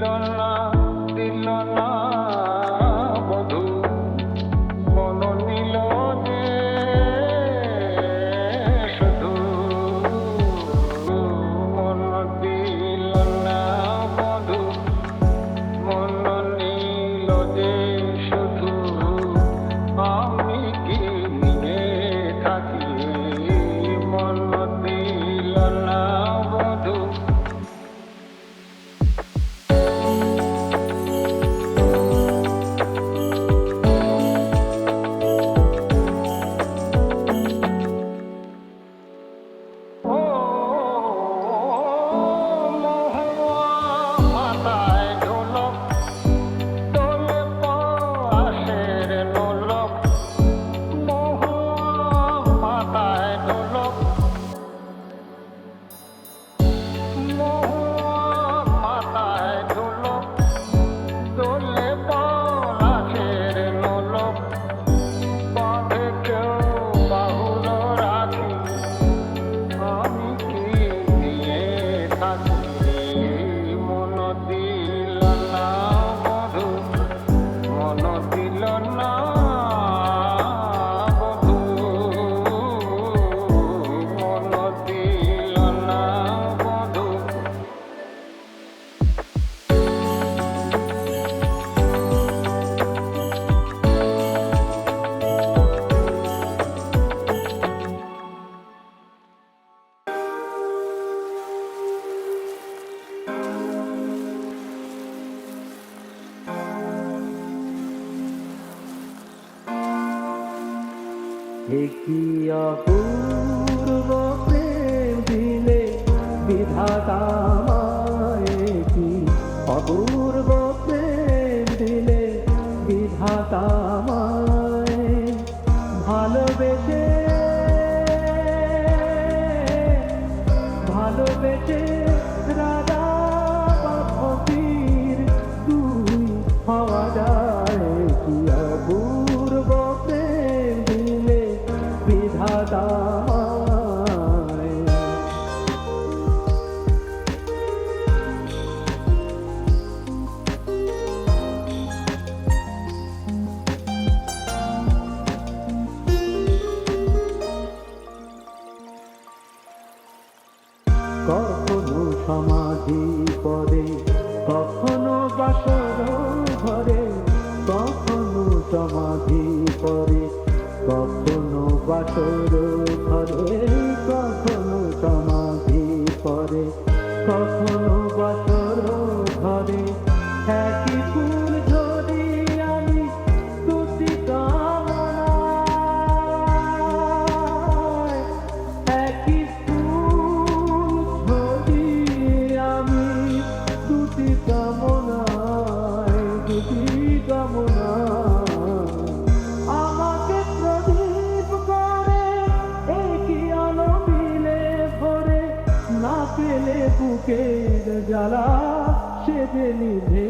la la পূর্ব প্রেম দিলে বিধাতা কি অপূর্ব প্রেম দিলে বিধাতা সমাধি পরে কখনো বাসর ঘরে, কখনো সমাধি পরে কখনো বাসর ঘরে, কখনো সমাধি পরে কখনো বুকের জ্বালা সে যে